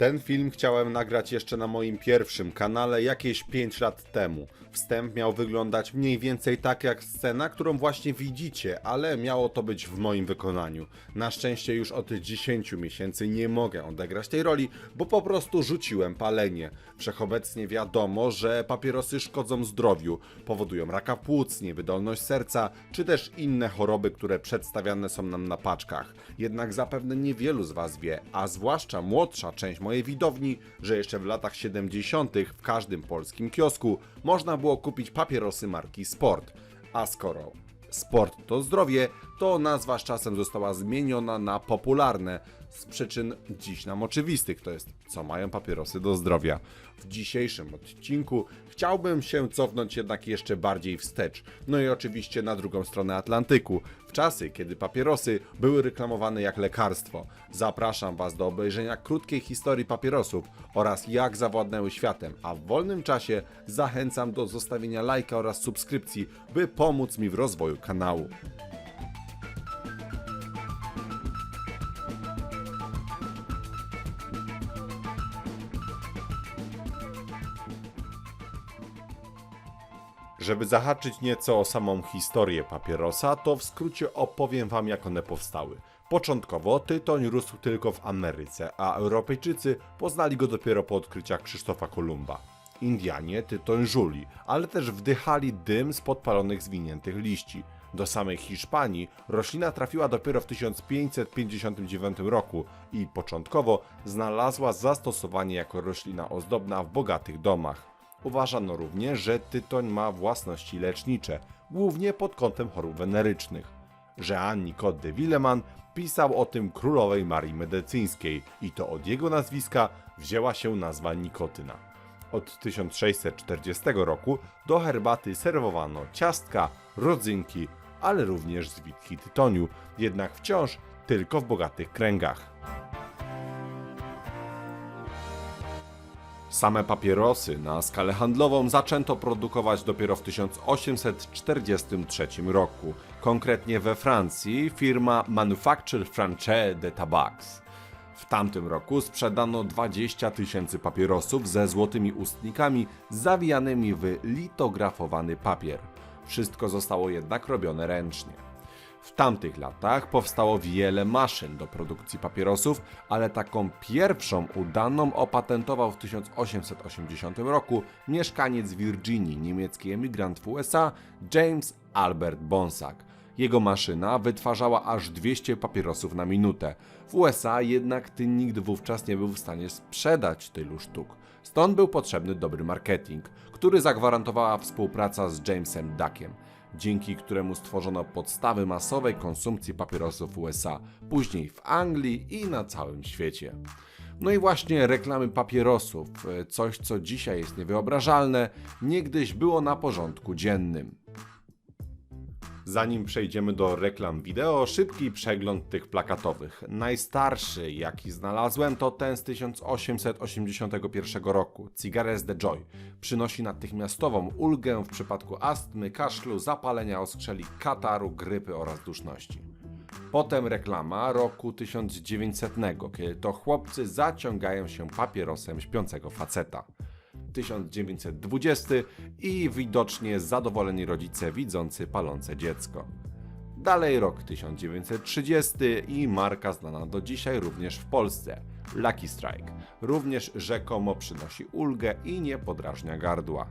Ten film chciałem nagrać jeszcze na moim pierwszym kanale jakieś 5 lat temu. Wstęp miał wyglądać mniej więcej tak jak scena, którą właśnie widzicie, ale miało to być w moim wykonaniu. Na szczęście już od 10 miesięcy nie mogę odegrać tej roli, bo po prostu rzuciłem palenie. Wszechobecnie wiadomo, że papierosy szkodzą zdrowiu, powodują raka płuc, niewydolność serca, czy też inne choroby, które przedstawiane są nam na paczkach. Jednak zapewne niewielu z Was wie, a zwłaszcza młodsza część mojej widowni, że jeszcze w latach 70. w każdym polskim kiosku można było kupić papierosy marki Sport. A skoro sport to zdrowie, to nazwa z czasem została zmieniona na popularne z przyczyn dziś nam oczywistych, to jest co mają papierosy do zdrowia. W dzisiejszym odcinku chciałbym się cofnąć jednak jeszcze bardziej wstecz, no i oczywiście na drugą stronę Atlantyku, w czasy, kiedy papierosy były reklamowane jak lekarstwo. Zapraszam Was do obejrzenia krótkiej historii papierosów oraz jak zawładnęły światem, a w wolnym czasie zachęcam do zostawienia lajka oraz subskrypcji, by pomóc mi w rozwoju kanału. Żeby zahaczyć nieco o samą historię papierosa, to w skrócie opowiem Wam, jak one powstały. Początkowo tytoń rósł tylko w Ameryce, a Europejczycy poznali go dopiero po odkryciach Krzysztofa Kolumba. Indianie tytoń żuli, ale też wdychali dym z podpalonych zwiniętych liści. Do samej Hiszpanii roślina trafiła dopiero w 1559 roku i początkowo znalazła zastosowanie jako roślina ozdobna w bogatych domach. Uważano również, że tytoń ma własności lecznicze, głównie pod kątem chorób wenerycznych. Jean Nicot de Villeman pisał o tym królowej Marii Medycyńskiej i to od jego nazwiska wzięła się nazwa nikotyna. Od 1640 roku do herbaty serwowano ciastka, rodzynki, ale również zwitki tytoniu, jednak wciąż tylko w bogatych kręgach. Same papierosy na skalę handlową zaczęto produkować dopiero w 1843 roku, konkretnie we Francji firma Manufacture Française de Tabacs. W tamtym roku sprzedano 20 tysięcy papierosów ze złotymi ustnikami zawijanymi w litografowany papier. Wszystko zostało jednak robione ręcznie. W tamtych latach powstało wiele maszyn do produkcji papierosów, ale taką pierwszą udaną opatentował w 1880 roku mieszkaniec Virginii, niemiecki emigrant w USA James Albert Bonsack. Jego maszyna wytwarzała aż 200 papierosów na minutę. W USA jednak ty nikt wówczas nie był w stanie sprzedać tylu sztuk. Stąd był potrzebny dobry marketing, który zagwarantowała współpraca z Jamesem Duckiem dzięki któremu stworzono podstawy masowej konsumpcji papierosów w USA, później w Anglii i na całym świecie. No i właśnie reklamy papierosów, coś co dzisiaj jest niewyobrażalne, niegdyś było na porządku dziennym. Zanim przejdziemy do reklam wideo, szybki przegląd tych plakatowych. Najstarszy, jaki znalazłem, to ten z 1881 roku, Cigares de Joy. Przynosi natychmiastową ulgę w przypadku astmy, kaszlu, zapalenia oskrzeli, kataru, grypy oraz duszności. Potem reklama roku 1900, kiedy to chłopcy zaciągają się papierosem śpiącego faceta. 1920 i widocznie zadowoleni rodzice widzący palące dziecko. Dalej rok 1930 i marka znana do dzisiaj również w Polsce. Lucky Strike. Również rzekomo przynosi ulgę i nie podrażnia gardła.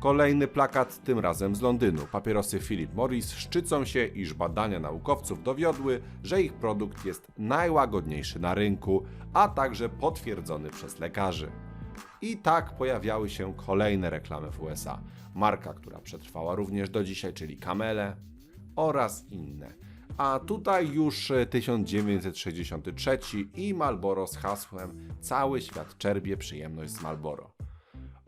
Kolejny plakat, tym razem z Londynu. Papierosy Philip Morris szczycą się, iż badania naukowców dowiodły, że ich produkt jest najłagodniejszy na rynku, a także potwierdzony przez lekarzy. I tak pojawiały się kolejne reklamy w USA. Marka, która przetrwała również do dzisiaj, czyli Camele oraz inne. A tutaj już 1963 i Marlboro z hasłem Cały świat czerpie przyjemność z Marlboro.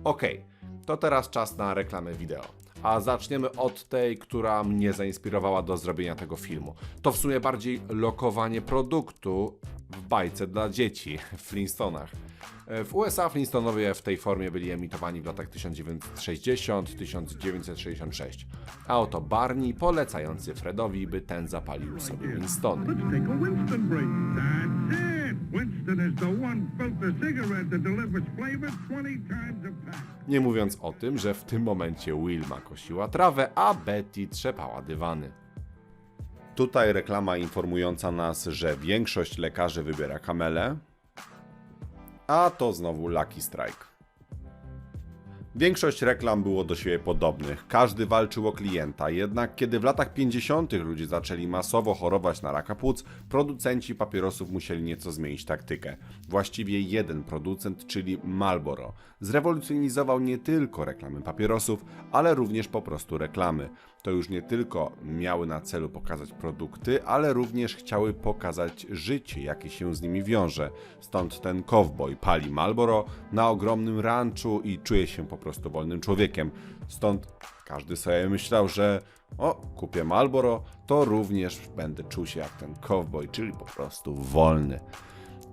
Okej, to teraz czas na reklamę wideo. A zaczniemy od tej, która mnie zainspirowała do zrobienia tego filmu. To w sumie bardziej lokowanie produktu w bajce dla dzieci w Flintstonach. W USA Flintstonowie w tej formie byli emitowani w latach 1960-1966. A oto Barney polecający Fredowi, by ten zapalił sobie Winstony. Let's take a Winston break. That's it. Winston is the one filter cigarette that delivers flavor 20 times a pack. Nie mówiąc o tym, że w tym momencie Wilma kosiła trawę, a Betty trzepała dywany. Tutaj reklama informująca nas, że większość lekarzy wybiera kamelę, a to znowu Lucky Strike. Większość reklam było do siebie podobnych, każdy walczył o klienta, jednak kiedy w latach 50. ludzie zaczęli masowo chorować na raka płuc, producenci papierosów musieli nieco zmienić taktykę. Właściwie jeden producent, czyli Marlboro, zrewolucjonizował nie tylko reklamy papierosów, ale również po prostu reklamy. To już nie tylko miały na celu pokazać produkty, ale również chciały pokazać życie, jakie się z nimi wiąże. Stąd ten cowboy pali Marlboro na ogromnym ranczu i czuje się po prostu wolnym człowiekiem. Stąd każdy sobie myślał, że o, kupię Marlboro, to również będę czuł się jak ten cowboy, czyli po prostu wolny.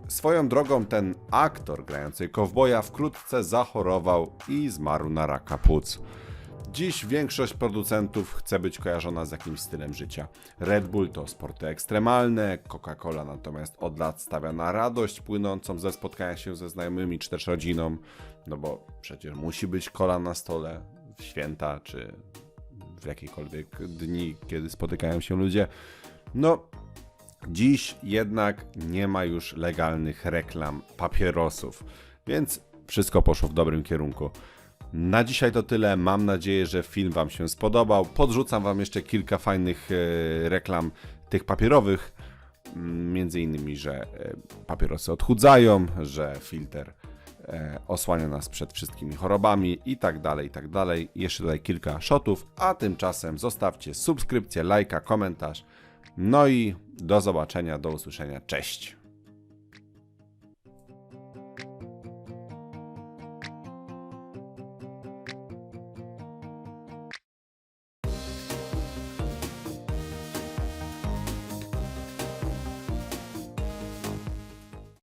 Swoją drogą ten aktor grający kowboja wkrótce zachorował i zmarł na raka płuc. Dziś większość producentów chce być kojarzona z jakimś stylem życia. Red Bull to sporty ekstremalne, Coca-Cola natomiast od lat stawia na radość płynącą ze spotkania się ze znajomymi czy też rodziną, no bo przecież musi być kola na stole w święta czy w jakiekolwiek dni, kiedy spotykają się ludzie. No, Dziś jednak nie ma już legalnych reklam papierosów, więc wszystko poszło w dobrym kierunku. Na dzisiaj to tyle. Mam nadzieję, że film Wam się spodobał. Podrzucam Wam jeszcze kilka fajnych e, reklam tych papierowych. Mm, Między innymi, że e, papierosy odchudzają, że filtr e, osłania nas przed wszystkimi chorobami i tak dalej, i tak dalej. Jeszcze tutaj kilka shotów, a tymczasem zostawcie subskrypcję, lajka, komentarz. No i do zobaczenia, do usłyszenia. Cześć!